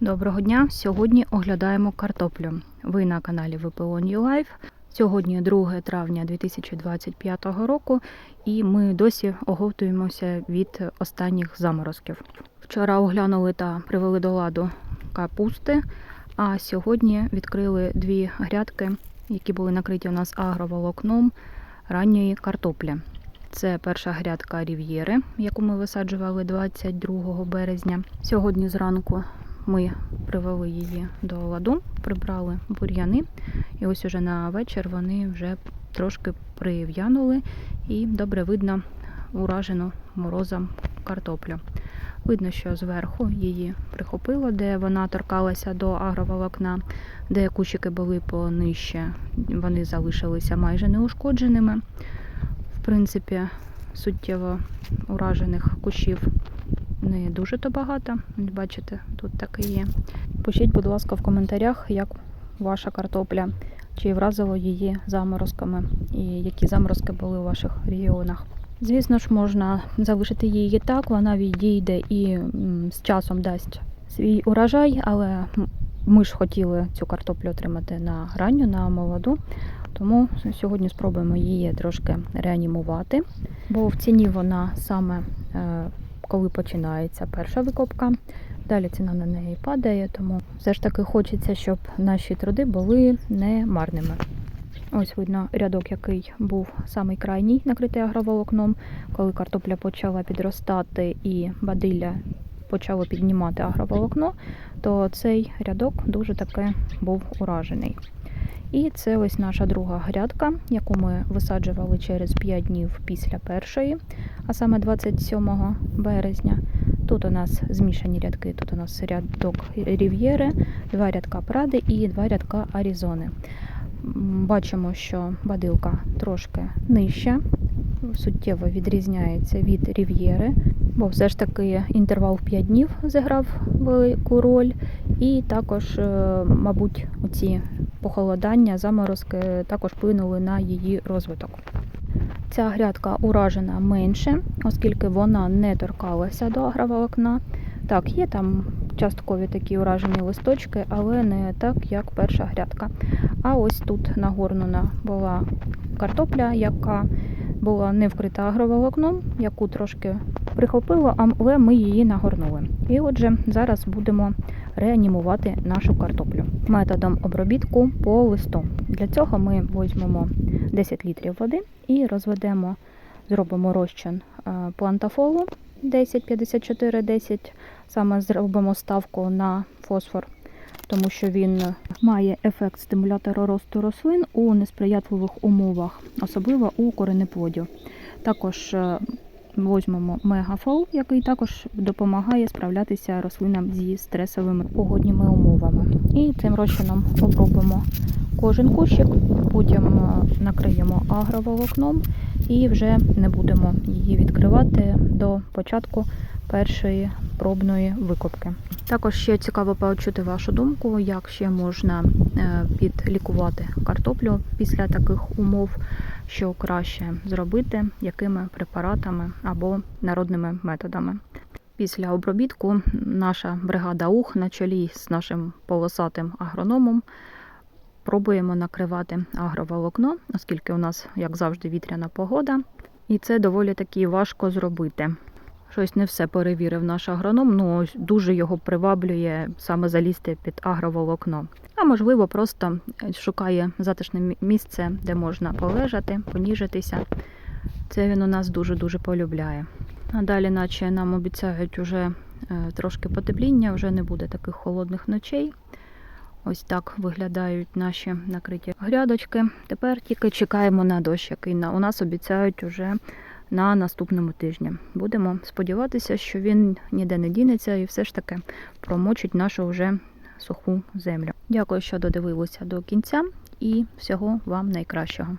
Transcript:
Доброго дня! Сьогодні оглядаємо картоплю. Ви на каналі ВПО New Life. Сьогодні 2 травня 2025 року, і ми досі оговтуємося від останніх заморозків. Вчора оглянули та привели до ладу капусти, а сьогодні відкрили дві грядки, які були накриті у нас агроволокном ранньої картоплі. Це перша грядка рів'єри, яку ми висаджували 22 березня. Сьогодні зранку ми привели її до ладу, прибрали бур'яни, і ось уже на вечір вони вже трошки прив'янули і добре видно уражену морозом картоплю. Видно, що зверху її прихопило, де вона торкалася до агроволокна, де кущики були понижче, вони залишилися майже неушкодженими. В принципі, суттєво уражених кущів не дуже то багато. Бачите, тут таке є. Пишіть, будь ласка, в коментарях, як ваша картопля, чи вразило її заморозками, і які заморозки були у ваших регіонах. Звісно ж, можна залишити її так, вона відійде і з часом дасть свій урожай, але ми ж хотіли цю картоплю отримати на ранню, на молоду. Тому сьогодні спробуємо її трошки реанімувати, бо в ціні вона саме е, коли починається перша викопка. Далі ціна на неї падає, тому все ж таки хочеться, щоб наші труди були не марними. Ось видно рядок, який був самий крайній, накритий агроволокном. Коли картопля почала підростати і бадилля почало піднімати агроволокно, то цей рядок дуже таки був уражений. І це ось наша друга грядка, яку ми висаджували через 5 днів після першої, а саме 27 березня. Тут у нас змішані рядки, тут у нас рядок рів'єри, два рядка пради і два рядка арізони. Бачимо, що бадилка трошки нижча, суттєво відрізняється від рів'єри, бо все ж таки інтервал в 5 днів зіграв велику роль, і також, е, мабуть, оці похолодання, заморозки також вплинули на її розвиток. Ця грядка уражена менше, оскільки вона не торкалася до агроволокна. Так, є там часткові такі уражені листочки, але не так, як перша грядка. А ось тут нагорнена була картопля, яка була не вкрита агроволокном, яку трошки прихопило, але ми її нагорнули. І отже, зараз будемо реанімувати нашу картоплю методом обробітку по листу. Для цього ми візьмемо 10 літрів води і розведемо, зробимо розчин е, плантафолу 10-54-10, саме зробимо ставку на фосфор, тому що він має ефект стимулятора росту рослин у несприятливих умовах, особливо у коренеплодів. Також е, Возьмемо мегафол, який також допомагає справлятися рослинам зі стресовими погодніми умовами. І цим розчином обробимо кожен кущик, потім е, накриємо агроволокном і вже не будемо її відкривати до початку першої пробної викопки. Також ще цікаво почути вашу думку, як ще можна е, підлікувати картоплю після таких умов, що краще зробити, якими препаратами або народними методами. Після обробітку наша бригада УХ на чолі з нашим полосатим агрономом пробуємо накривати агроволокно, оскільки у нас, як завжди, вітряна погода, і це доволі таки важко зробити. Щось не все перевірив наш агроном, ну дуже його приваблює саме залізти під агроволокно. А можливо, просто шукає затишне місце, де можна полежати, поніжитися. Це він у нас дуже-дуже полюбляє. А далі, наче нам обіцяють уже е, трошки потепління, вже не буде таких холодних ночей. Ось так виглядають наші накриті грядочки. Тепер тільки чекаємо на дощ, який у нас обіцяють уже на наступному тижні. Будемо сподіватися, що він ніде не дінеться і все ж таки промочить нашу вже суху землю. Дякую, що додивилися до кінця, і всього вам найкращого.